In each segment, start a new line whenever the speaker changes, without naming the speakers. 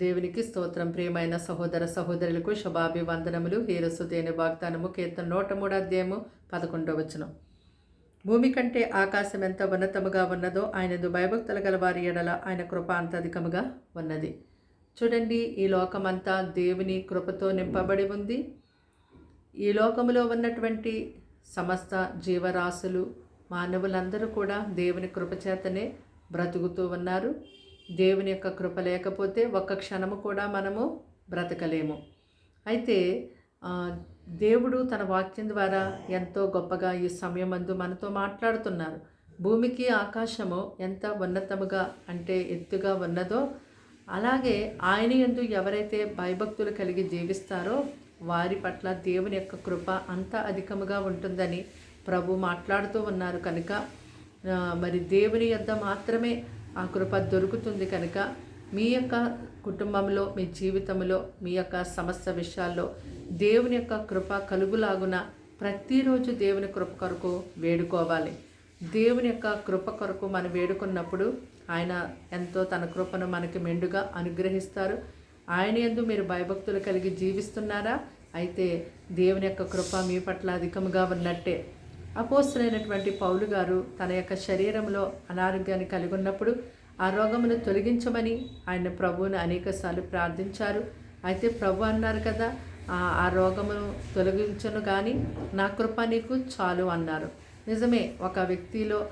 దేవునికి స్తోత్రం. ప్రియమైన సహోదర సహోదరులకు శుభాభివందనములు. హీరసు దేని వాగ్దానము కీర్తన నూట మూడు అధ్యాయము పదకొండవ వచనం. భూమి కంటే ఆకాశం ఎంత ఉన్నతముగా ఉన్నదో ఆయనదు భయభక్తులు గల వారి ఎడల ఆయన కృప అంత అధికముగా ఉన్నది. చూడండి ఈ లోకమంతా దేవుని కృపతో నింపబడి ఉంది. ఈ లోకములో ఉన్నటువంటి సమస్త జీవరాశులు మానవులందరూ కూడా దేవుని కృపచేతనే బ్రతుకుతూ ఉన్నారు. దేవుని యొక్క కృప లేకపోతే ఒక్క క్షణము కూడా మనము బ్రతకలేము. అయితే దేవుడు తన వాక్యం ద్వారా ఎంతో గొప్పగా ఈ సమయమందు మనతో మాట్లాడుతున్నారు. భూమికి ఆకాశము ఎంత ఉన్నతముగా అంటే ఎత్తుగా ఉన్నదో అలాగే ఆయన యందు ఎవరైతే భయభక్తులు కలిగి జీవిస్తారో వారి పట్ల దేవుని యొక్క కృప అంత అధికముగా ఉంటుందని ప్రభు మాట్లాడుతూ ఉన్నారు. కనుక మరి దేవుని యొద్ద మాత్రమే ఆ కృప దొరుకుతుంది కనుక మీ యొక్క కుటుంబంలో మీ జీవితంలో మీ యొక్క సమస్య విషయాల్లో దేవుని యొక్క కృప కలుగులాగున ప్రతిరోజు దేవుని కృప కొరకు వేడుకోవాలి. దేవుని యొక్క కృప కొరకు మనం వేడుకున్నప్పుడు ఆయన ఎంతో తన కృపను మనకి మెండుగా అనుగ్రహిస్తారు. ఆయన ఎందు మీరు భయభక్తులు కలిగి జీవిస్తున్నారా? అయితే దేవుని యొక్క కృప మీ పట్ల అధికముగా ఉన్నట్టే. అపోస్తులైనటువంటి పౌలు గారు తన యొక్క శరీరంలో అనారోగ్యాన్ని కలిగి ఉన్నప్పుడు ఆ రోగమును తొలగించమని ఆయన ప్రభువును అనేకసార్లు ప్రార్థించారు. అయితే ప్రభు అన్నారు కదా "ఆ- రోగమును తొలగించను కానీ నా కృప నీకు చాలు అన్నారు. నిజమే ఒక వ్యక్తిలో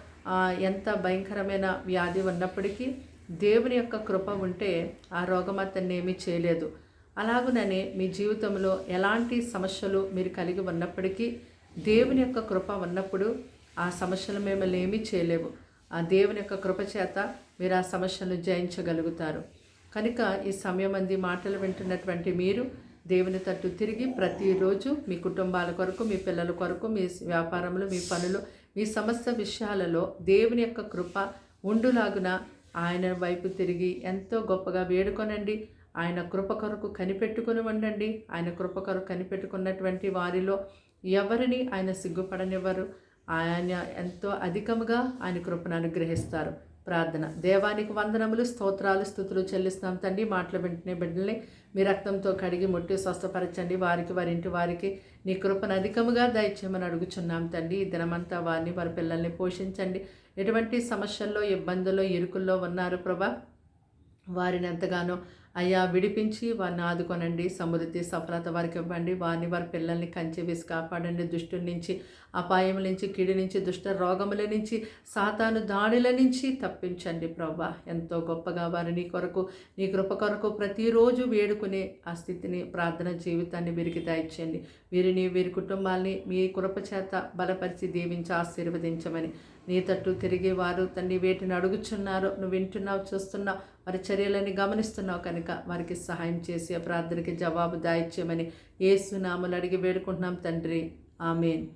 ఎంత భయంకరమైన వ్యాధి ఉన్నప్పటికీ దేవుని యొక్క కృప ఉంటే ఆ రోగం అతన్ని ఏమీ చేయలేదు. అలాగుననే మీ జీవితంలో ఎలాంటి సమస్యలు మీరు కలిగి ఉన్నప్పటికీ దేవుని యొక్క కృప ఉన్నప్పుడు ఆ సమస్యలు మిమ్మల్ని ఏమీ చేయలేవు. ఆ దేవుని యొక్క కృప చేత మీరు ఆ సమస్యను జయించగలుగుతారు. కనుక ఈ సమయం అంది మాటలు వింటున్నటువంటి మీరు దేవుని తట్టు తిరిగి ప్రతిరోజు మీ కుటుంబాల కొరకు మీ పిల్లల కొరకు మీ వ్యాపారములు మీ పనులు మీ సమస్త విషయాలలో దేవుని యొక్క కృప ఉండులాగున ఆయన వైపు తిరిగి ఎంతో గొప్పగా వేడుకొనండి. ఆయన కృప కొరకు కనిపెట్టుకుని ఉండండి. ఆయన కృప కొరకు కనిపెట్టుకున్నటువంటి వారిలో ఎవరిని ఆయన సిగ్గుపడనివ్వరు. ఆయన ఎంతో అధికముగా ఆయన కృపను అనుగ్రహిస్తారు. ప్రార్థన. దేవానికి వందనములు స్తోత్రాలు స్థుతులు చెల్లిస్తున్నాం. తండ్రి మాటలు వెంటనే బిడ్డల్ని మీ రక్తంతో కడిగి ముట్టి స్వస్థపరచండి. వారికి వారి ఇంటి వారికి నీ కృపను అధికముగా దయచేయమని అడుగుచున్నాం తండ్రి. ఈ దినమంతా వారిని వారి పిల్లల్ని పోషించండి. ఎటువంటి సమస్యల్లో ఇబ్బందుల్లో ఇరుకుల్లో ఉన్నారు ప్రభా? వారిని ఎంతగానో అయ్యా విడిపించి వారిని ఆదుకొనండి. సమృద్ధి సఫలత వారికి ఇవ్వండి. వారిని వారి పిల్లల్ని కంచి వేసి కాపాడండి. దుష్టుల నుంచి అపాయం నుంచి కీడి నుంచి దుష్ట రోగముల నుంచి సాతాను దాడుల నుంచి తప్పించండి ప్రభా. ఎంతో గొప్పగా వారు నీ కొరకు నీ కృప కొరకు ప్రతిరోజు వేడుకునే ఆ స్థితిని ప్రార్థన జీవితాన్ని వీరికి దాయిచ్చండి వీరిని వీరి కుటుంబాల్ని మీ కృప చేత బలపరిచి దీవించి ఆశీర్వదించమని. నీ తట్టు తిరిగి వారు తండ్రి వేటిని అడుగుచున్నారో నువ్వు వింటున్నావు చూస్తున్నావు వారి చర్యలని గమనిస్తున్నావు కనుక వారికి సహాయం చేసి ఆ ప్రార్థనకి జవాబు దాయిచ్యమని ఏసునామలు అడిగి వేడుకుంటున్నాం తండ్రి. ఆమెన్.